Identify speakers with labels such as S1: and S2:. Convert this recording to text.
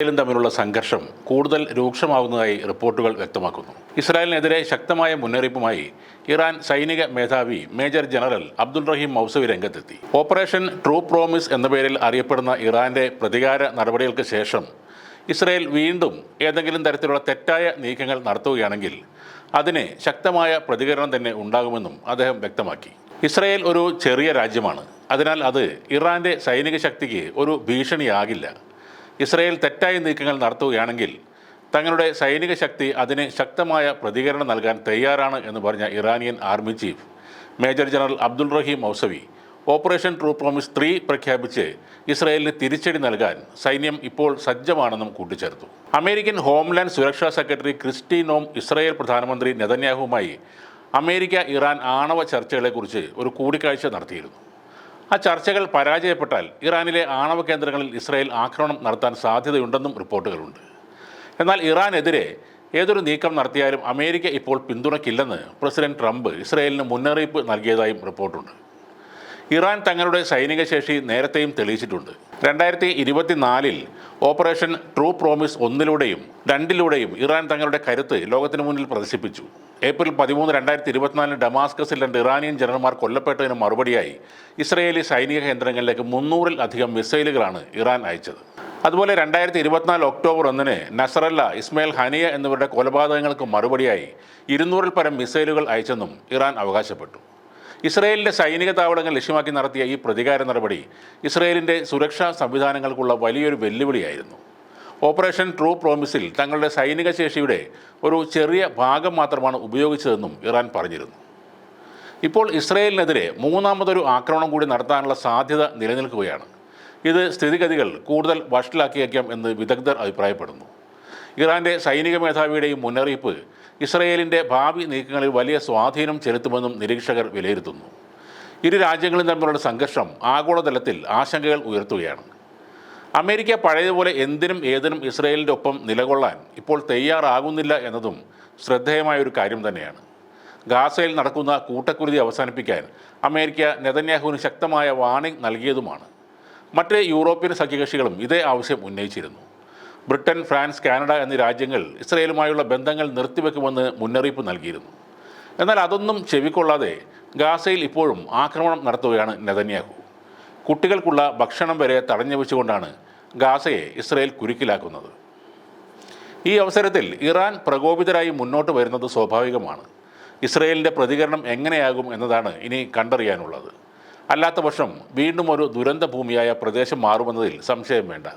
S1: ഇസ്രായേലും തമ്മിലുള്ള സംഘർഷം കൂടുതൽ രൂക്ഷമാവുന്നതായി റിപ്പോർട്ടുകൾ വ്യക്തമാക്കുന്നു. ഇസ്രായേലിനെതിരെ ശക്തമായ മുന്നറിയിപ്പുമായി ഇറാൻ സൈനിക മേധാവി major general Abdul Rahim Mousavi രംഗത്തെത്തി. ഓപ്പറേഷൻ ട്രൂ പ്രോമിസ് എന്ന പേരിൽ അറിയപ്പെടുന്ന ഇറാന്റെ പ്രതികാര നടപടികൾക്ക് ശേഷം ഇസ്രായേൽ വീണ്ടും ഏതെങ്കിലും തരത്തിലുള്ള തെറ്റായ നീക്കങ്ങൾ നടത്തുകയാണെങ്കിൽ അതിന് ശക്തമായ പ്രതികരണം തന്നെ ഉണ്ടാകുമെന്നും അദ്ദേഹം വ്യക്തമാക്കി. ഇസ്രായേൽ ഒരു ചെറിയ രാജ്യമാണ്. അതിനാൽ അത് ഇറാന്റെ സൈനിക ശക്തിക്ക് ഒരു ഭീഷണിയാകില്ല. ഇസ്രായേൽ തെറ്റായ നീക്കങ്ങൾ നടത്തുകയാണെങ്കിൽ തങ്ങളുടെ സൈനിക ശക്തി അതിന് ശക്തമായ പ്രതികരണം നൽകാൻ തയ്യാറാണ് എന്ന് പറഞ്ഞ Iranian army chief major general Abdul Rahim Mousavi operation true promise three പ്രഖ്യാപിച്ച് ഇസ്രായേലിന് തിരിച്ചടി നൽകാൻ സൈന്യം ഇപ്പോൾ സജ്ജമാണെന്നും കൂട്ടിച്ചേർത്തു. അമേരിക്കൻ ഹോംലാൻഡ് സുരക്ഷാ സെക്രട്ടറി ക്രിസ്റ്റീനോം ഇസ്രയേൽ പ്രധാനമന്ത്രി നെതന്യാഹുവുമായി അമേരിക്ക ഇറാൻ ആണവ ചർച്ചകളെക്കുറിച്ച് ഒരു കൂടിക്കാഴ്ച നടത്തിയിരുന്നു. ആ ചർച്ചകൾ പരാജയപ്പെട്ടാൽ ഇറാനിലെ ആണവ കേന്ദ്രങ്ങളിൽ ഇസ്രായേൽ ആക്രമണം നടത്താൻ സാധ്യതയുണ്ടെന്നും റിപ്പോർട്ടുകളുണ്ട്. എന്നാൽ ഇറാനെതിരെ ഏതൊരു നീക്കം നടത്തിയാലും അമേരിക്ക ഇപ്പോൾ പിന്തുണയ്ക്കില്ലെന്ന് പ്രസിഡന്റ് ട്രംപ് ഇസ്രായേലിന് മുന്നറിയിപ്പ് നൽകിയതായും റിപ്പോർട്ടുണ്ട്. ഇറാൻ തങ്ങളുടെ സൈനിക ശേഷി നേരത്തെയും തെളിയിച്ചിട്ടുണ്ട്. രണ്ടായിരത്തി ഇരുപത്തിനാലിൽ ഓപ്പറേഷൻ ട്രൂ പ്രോമിസ് ഒന്നിലൂടെയും രണ്ടിലൂടെയും ഇറാൻ തങ്ങളുടെ കരുത്ത് ലോകത്തിന് മുന്നിൽ പ്രദർശിപ്പിച്ചു. ഏപ്രിൽ പതിമൂന്ന് രണ്ടായിരത്തി ഇരുപത്തിനാലിന് ഡമാസ്കസിൽ രണ്ട് ഇറാനിയൻ ജനറൽമാർ കൊല്ലപ്പെട്ടതിന് മറുപടിയായി ഇസ്രയേലി സൈനിക കേന്ദ്രങ്ങളിലേക്ക് മുന്നൂറിൽ അധികം മിസൈലുകളാണ് ഇറാൻ അയച്ചത്. അതുപോലെ രണ്ടായിരത്തി ഇരുപത്തിനാല് ഒക്ടോബർ ഒന്നിന് നസറല്ല ഇസ്മയിൽ ഹനിയ എന്നിവരുടെ കൊലപാതകങ്ങൾക്ക് മറുപടിയായി ഇരുന്നൂറിൽ പരം മിസൈലുകൾ അയച്ചെന്നും ഇറാൻ അവകാശപ്പെട്ടു. ഇസ്രയേലിന്റെ സൈനിക താവളങ്ങൾ ലക്ഷ്യമാക്കി നടത്തിയ ഈ പ്രതികാര നടപടി ഇസ്രയേലിന്റെ സുരക്ഷാ സംവിധാനങ്ങൾക്കുള്ള വലിയൊരു വെല്ലുവിളിയായിരുന്നു. ഓപ്പറേഷൻ ട്രൂ പ്രോമിസിൽ തങ്ങളുടെ സൈനിക ശേഷിയുടെ ഒരു ചെറിയ ഭാഗം മാത്രമാണ് ഉപയോഗിച്ചതെന്നും ഇറാൻ പറഞ്ഞിരുന്നു. ഇപ്പോൾ ഇസ്രയേലിനെതിരെ മൂന്നാമതൊരു ആക്രമണം കൂടി നടത്താനുള്ള സാധ്യത നിലനിൽക്കുകയാണ്. ഇത് സ്ഥിതിഗതികൾ കൂടുതൽ വഷളാക്കിയേക്കാം എന്ന് വിദഗ്ധർ അഭിപ്രായപ്പെടുന്നു. ഇറാന്റെ സൈനിക മേധാവിയുടെയും മുന്നറിയിപ്പ് ഇസ്രയേലിന്റെ ഭാവി നീക്കങ്ങളിൽ വലിയ സ്വാധീനം ചെലുത്തുമെന്നും നിരീക്ഷകർ വിലയിരുത്തുന്നു. ഇരു രാജ്യങ്ങളും തമ്മിലുള്ള സംഘർഷം ആഗോളതലത്തിൽ ആശങ്കകൾ ഉയർത്തുകയാണ്. അമേരിക്ക പഴയതുപോലെ എന്തിനും ഏതിനും ഇസ്രയേലിന്റെ ഒപ്പം നിലകൊള്ളാൻ ഇപ്പോൾ തയ്യാറാകുന്നില്ല എന്നതും ശ്രദ്ധേയമായ ഒരു കാര്യം തന്നെയാണ്. ഗാസയിൽ നടക്കുന്ന കൂട്ടക്കുരുതി അവസാനിപ്പിക്കാൻ അമേരിക്ക നെതന്യാഹുവിന് ശക്തമായ വാണിംഗ് നൽകിയതുമാണ്. മറ്റ് യൂറോപ്യൻ സഖ്യകക്ഷികളും ഇതേ ആവശ്യം ഉന്നയിച്ചിരുന്നു. ബ്രിട്ടൻ ഫ്രാൻസ് കാനഡ എന്നീ രാജ്യങ്ങൾ ഇസ്രയേലുമായുള്ള ബന്ധങ്ങൾ നിർത്തിവെക്കുമെന്ന് മുന്നറിയിപ്പ് നൽകിയിരുന്നു. എന്നാൽ അതൊന്നും ചെവിക്കൊള്ളാതെ ഗാസയിൽ ഇപ്പോഴും ആക്രമണം നടത്തുകയാണ് നെതന്യാഹു. കുട്ടികൾക്കുള്ള ഭക്ഷണം വരെ തടഞ്ഞു വെച്ചുകൊണ്ടാണ് ഗാസയെ ഇസ്രയേൽ കുരുക്കിലാക്കുന്നത്. ഈ അവസരത്തിൽ ഇറാൻ പ്രകോപിതരായി മുന്നോട്ട് വരുന്നത് സ്വാഭാവികമാണ്. ഇസ്രയേലിന്റെ പ്രതികരണം എങ്ങനെയാകും എന്നതാണ് ഇനി കണ്ടറിയാനുള്ളത്. അല്ലാത്ത പക്ഷം വീണ്ടും ഒരു ദുരന്ത ഭൂമിയായ പ്രദേശം മാറുമെന്നതിൽ സംശയം വേണ്ട.